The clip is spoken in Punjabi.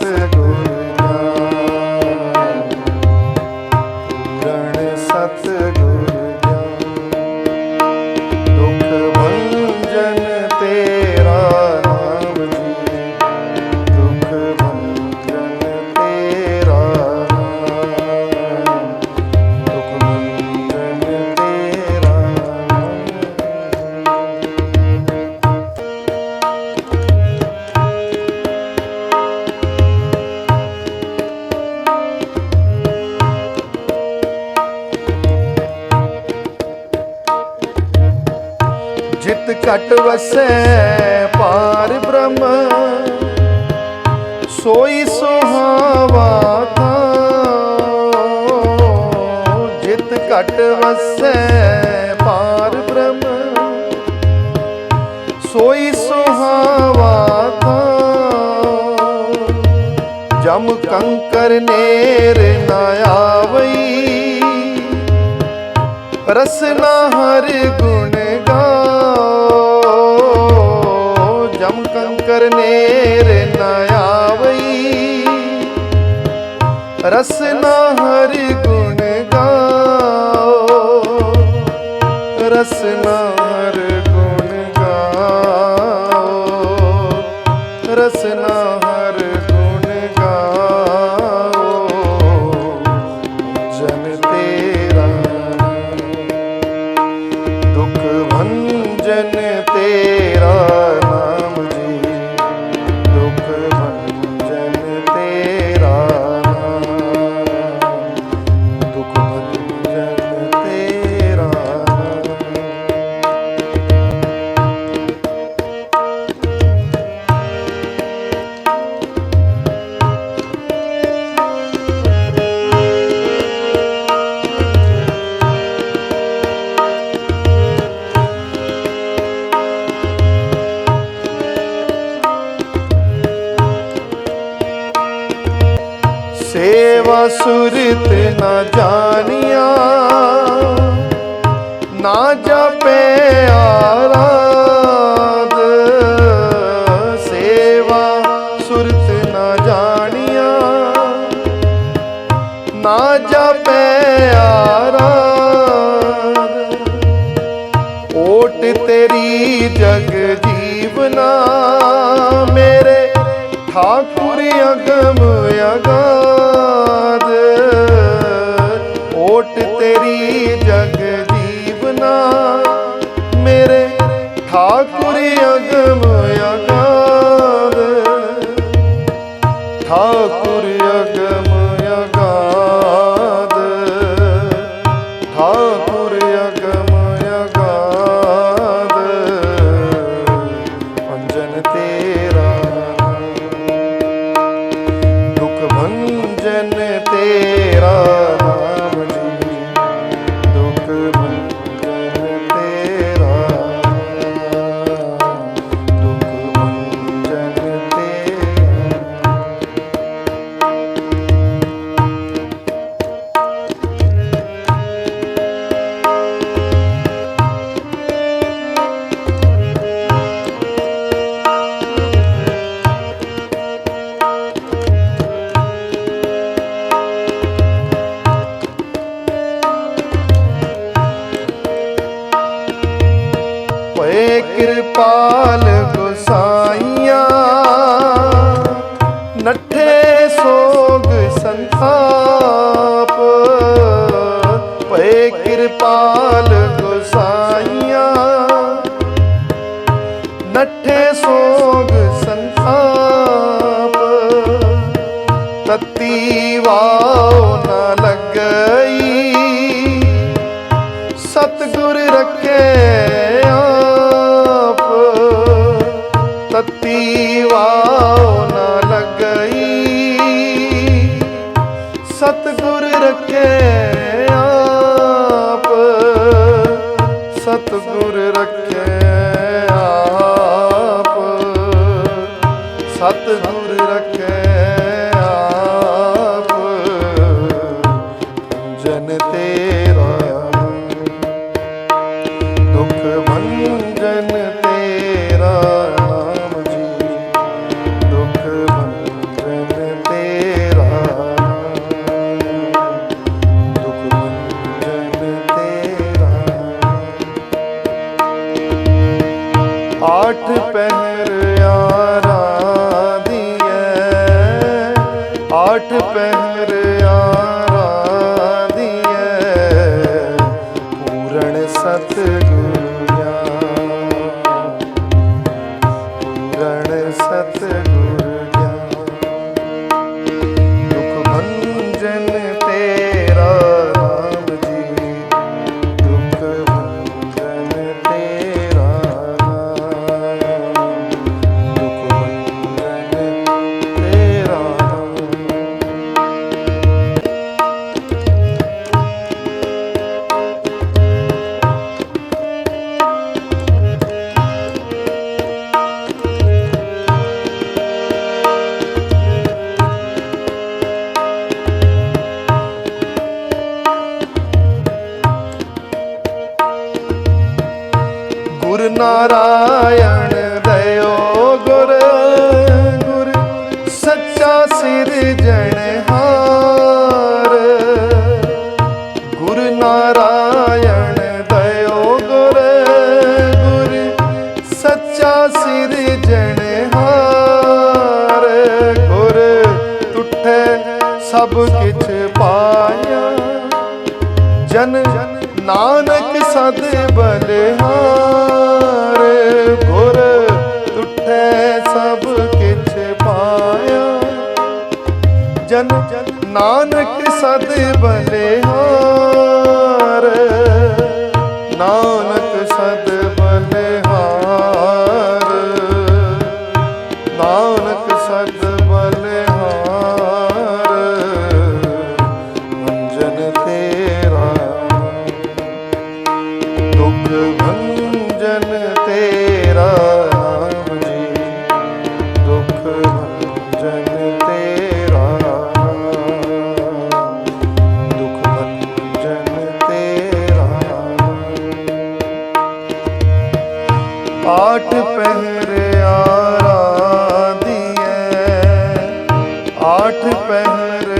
सतगुरु ਘਟ ਵਸੈ, ਪਾਰ ਬ੍ਰਹਮ। ਸੋਈ ਸੁਹਾਵਾ ਥਾਂ, ਜਿਤ ਘਟ ਵਸੈ, ਪਾਰ ਬ੍ਰਹਮ। ਸੋਈ ਸੁਹਾਵਾ ਥਾਂ, ਜਮ ਕੰਕਰ ਨੇਰ ਨਾ ਆਵਈ। ਰਸਨਾ ਹਰ ਗੁਣ ਗਾ ਕੰਕਰ ਨੇਰ ਆਵਈ ਰਸਨਾ ਹਰਿ ਗੁਣ ਗਾਓ। ਰਸਨਾ ਹਰ ਗੁਣ ਗਾਓ। ਰਸਨਾ ਸੁਰਤ ਨਾ ਜਾਣੀਆਂ ਨਾ ਜਪੇ ਆਰਾਧ। ਸੇਵਾ ਸੁਰਤ ਨਾ ਜਾਣੀਆਂ ਨਾ ਜਪੇ ਪਏ ਕਿਰਪਾਲ ਗੁਸਾਈਆਂ। ਨੱਠੇ ਸੋਗ ਸੰਤਾਪ। ਪਏ ਕਿਰਪਾਲ ਗੁਸਾਈਆਂ। ਨੱਠੇ ਸੋਗ ਸੰਤਾਪ। ਤਤੀ ਵਾਉ ਸਤਿਗੁਰ ਰੱਖੇ। ਆਠ ਪਹਿਰ ਗੁਰ ਨਾਰਾਇਣ ਦਇਓ ਗੁਰ ਗੁਰ। ਸੱਚਾ ਸਿਰਜਣ ਹਾਰ। ਗੁਰ ਨਾਰਾਇਣ ਦਇਓ ਗੁਰ ਗੁਰ। ਸੱਚਾ ਸਿਰਜਣ ਹਾਰ। ਗੁਰ, ਟੁੱਟੇ ਸਭ ਕਿਛ ਪਾਇਆ। ਜਨ ਨਾਨਕ ਸਦ ਬਲਿਹਾਰ। ਨਾਨਕ ਸਦ ਬਲਿਹਾਰ ਨਾਨਕ ਸਦ ਬਲਿਹਾਰ ਨਾਨਕ ਸਦ ਬਲਿਹਾਰ ਮੰਜਨ ਤੇਰਾ, ਦੁਖ ਭੰਜਨ ਤੇਰਾ ਨਾਮ ਜੀ। ਦੁਖ ਅੱਠ ਪਹਿਰ